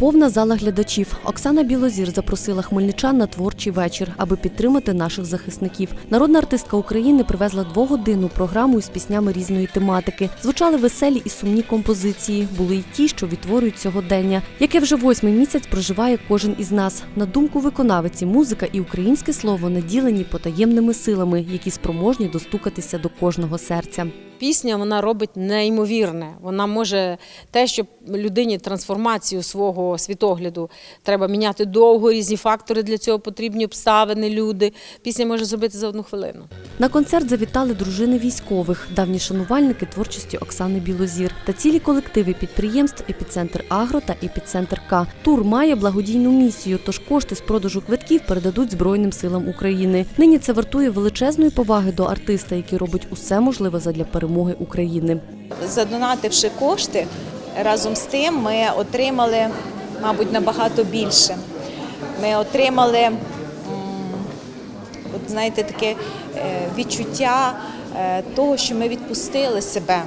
Повна зала глядачів. Оксана Білозір запросила хмельничан на творчий вечір, аби підтримати наших захисників. Народна артистка України привезла двогодинну програму із піснями різної тематики. Звучали веселі і сумні композиції. Були й ті, що відтворюють сьогодення, яке вже восьмий місяць проживає кожен із нас. На думку виконавиці, музика і українське слово наділені потаємними силами, які спроможні достукатися до кожного серця. Пісня вона робить неймовірне. Вона може те, що людині трансформацію свого світогляду треба міняти довго, різні фактори для цього потрібні обставини, люди. Пісня може зробити за одну хвилину. На концерт завітали дружини військових, давні шанувальники творчості Оксани Білозір та цілі колективи підприємств Епіцентр Агро та Епіцентр К. Тур має благодійну місію, тож кошти з продажу квитків передадуть Збройним силам України. Нині це вартує величезної поваги до артиста, який робить усе можливе задля перемоги України. задонативши кошти, разом з тим ми отримали, мабуть, набагато більше. Ми отримали, от знаєте, таке е, відчуття е, того, що ми відпустили себе,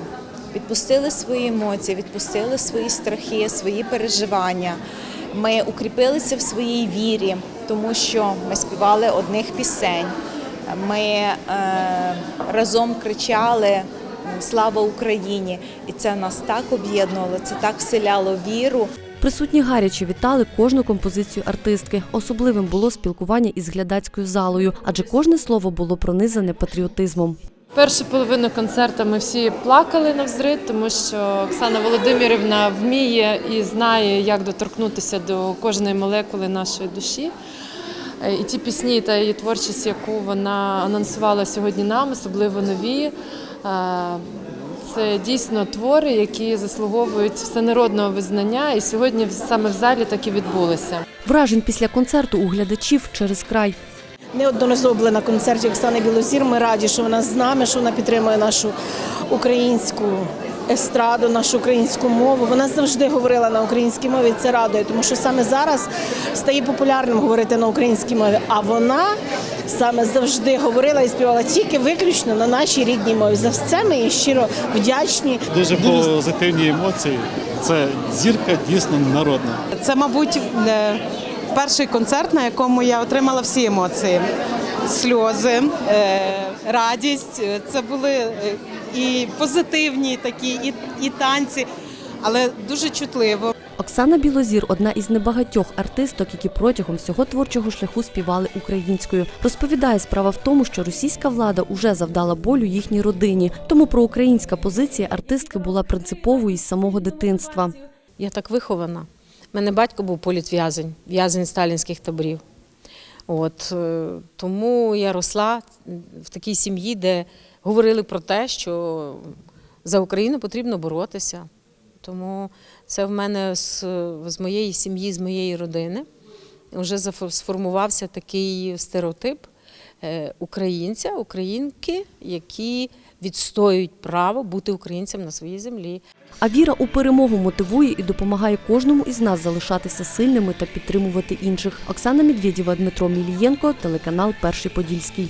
відпустили свої емоції, відпустили свої страхи, свої переживання. Ми укріпилися в своїй вірі, тому що ми співали одних пісень. Ми е, разом кричали Слава Україні! І це нас так об'єднувало, це так вселяло віру. Присутні гаряче вітали кожну композицію артистки. Особливим було спілкування із глядацькою залою, адже кожне слово було пронизане патріотизмом. Першу половину концерту ми всі плакали навзрид, тому що Оксана Володимирівна вміє і знає, як доторкнутися до кожної молекули нашої душі. Е, І ті пісні та її творчість, яку вона анонсувала сьогодні нам, особливо нові. е, Це дійсно твори, які заслуговують всенародного визнання, і сьогодні саме в залі так і відбулося. Вражень після концерту у глядачів через край. Неодноразово були на концерті Оксани Білозір. Ми раді, що вона з нами, що вона підтримує нашу українську естраду, нашу українську мову. Вона завжди говорила на українській мові. і Це радує, тому що саме зараз стає популярним говорити на українській мові. А вона саме завжди говорила і співала тільки виключно на нашій рідній мові. За це ми їй щиро вдячні. Дуже позитивні емоції. Це зірка дійсно народна. Це, мабуть, е, перший концерт, на якому я отримала всі емоції: сльози, е, радість. Е, Це були і позитивні такі, і, і танці, але дуже чутливо. Оксана Білозір одна із небагатьох артисток, які протягом всього творчого шляху співали українською. Розповідає, справа в тому, що російська влада уже завдала болю їхній родині. Тому проукраїнська позиція артистки була принциповою із самого дитинства. Я так вихована. У мене батько був політв'язень, в'язень сталінських таборів. От, е, тому я росла в такій сім'ї, де говорили про те, що за Україну потрібно боротися. Тому це в мене з, з моєї сім'ї, з моєї родини вже сформувався такий стереотип е, українця, українки, які відстоюють право бути українцем на своїй землі. А віра у перемогу мотивує і допомагає кожному із нас залишатися сильними та підтримувати інших. Оксана Медведєва, Дмитро Мілієнко, телеканал Перший Подільський.